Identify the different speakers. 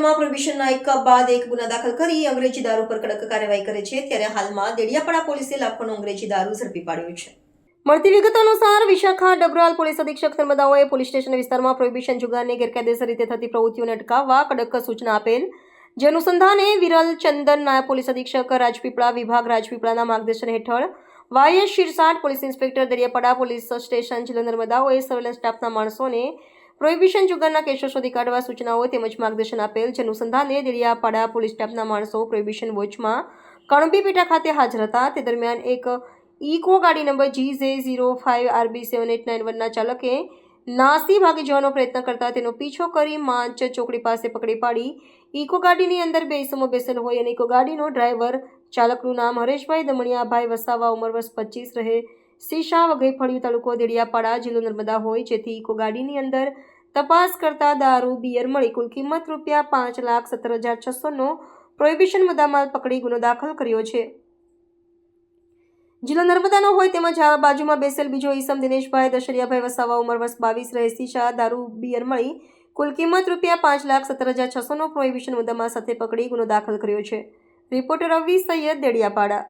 Speaker 1: એક બાદ એક ગુના દાખલ કરી અંગ્રેજી દારૂ પર કડક કાર્યવાહી કરે છે, ત્યારે હાલમાં દેડિયાપાડા પોલીસે લાખોનો અંગ્રેજી દારૂ ઝડપી પાડ્યો છે. મળતી વિગત અનુસાર વિશાખા ડબરાલ પોલીસ અધિક્ષક નર્મદાઓએ પોલીસ સ્ટેશન વિસ્તારમાં પ્રોહિબિશન જુગારને ગેરકાયદેસર રીતે થતી પ્રવૃત્તિઓને અટકાવવા કડક સૂચના આપેલ. જે અનુસંધાને વિરલ ચંદન નાયબ પોલીસ અધિક્ષક, રાજપીપળા વિભાગ રાજપીપળાના માર્ગદર્શન હેઠળ YS Shirsat police inspector, Dariyapada police station, જિલ્લા નર્મદાઓએ સર્વેલન્સ સ્ટાફના માણસોને પ્રોહિબિશન જુગારના કેસો શોધી કાઢવા સૂચનાઓ તેમજ માર્ગદર્શન આપેલ જે અનુસંધાને દેડિયાપાડા પોલીસ સ્ટાફના માણસો પ્રોહિબિશન વોચમાં કણબી પેટા ખાતે હાજર હતા. તે દરમિયાન એક ઇકો ગાડી number G Z zero five RB seven eight nine વનના ચાલકે નાસી ભાગી જવાનો પ્રયત્ન કરતા તેનો પીછો કરી માંચ ચોકડી પાસે પકડી પાડી. ઇકો ગાડીની અંદર બે ઇસમો બેસેલ હોય અને ઇકો ગાડીનો ડ્રાઈવર ચાલકનું નામ હરેશભાઈ દમણિયાભાઈ વસાવા, ઉંમર વર્ષ પચીસ રહે સીશા ફળિયું તાલુકો દેડિયાપાડા જિલ્લો નર્મદા હોય, જેથી ઇકો ગાડીની અંદર તપાસ કરતા દારૂ, બિયર મળી કુલ કિંમત રૂપિયા પાંચ લાખ સત્તર હજાર છસોનો પ્રોહિબિશન મુદ્દામાલ પકડી ગુનો દાખલ કર્યો છે. જિલ્લો નર્મદાનો હોય તેમજ આ બાજુમાં બેસેલ બીજો ઈસમ દિનેશભાઈ દશરિયાભાઈ વસાવા ઉંમર વર્ષ બાવીસ રહે શાહ દારૂ, બિયર મળી કુલ કિંમત રૂપિયા પાંચ લાખ સત્તર હજાર છસોનો પ્રોહિબિશન મુદ્દામાલ સાથે પકડી ગુનો દાખલ કર્યો છે. રિપોર્ટર રવિ સૈયદ દેડિયાપાડા.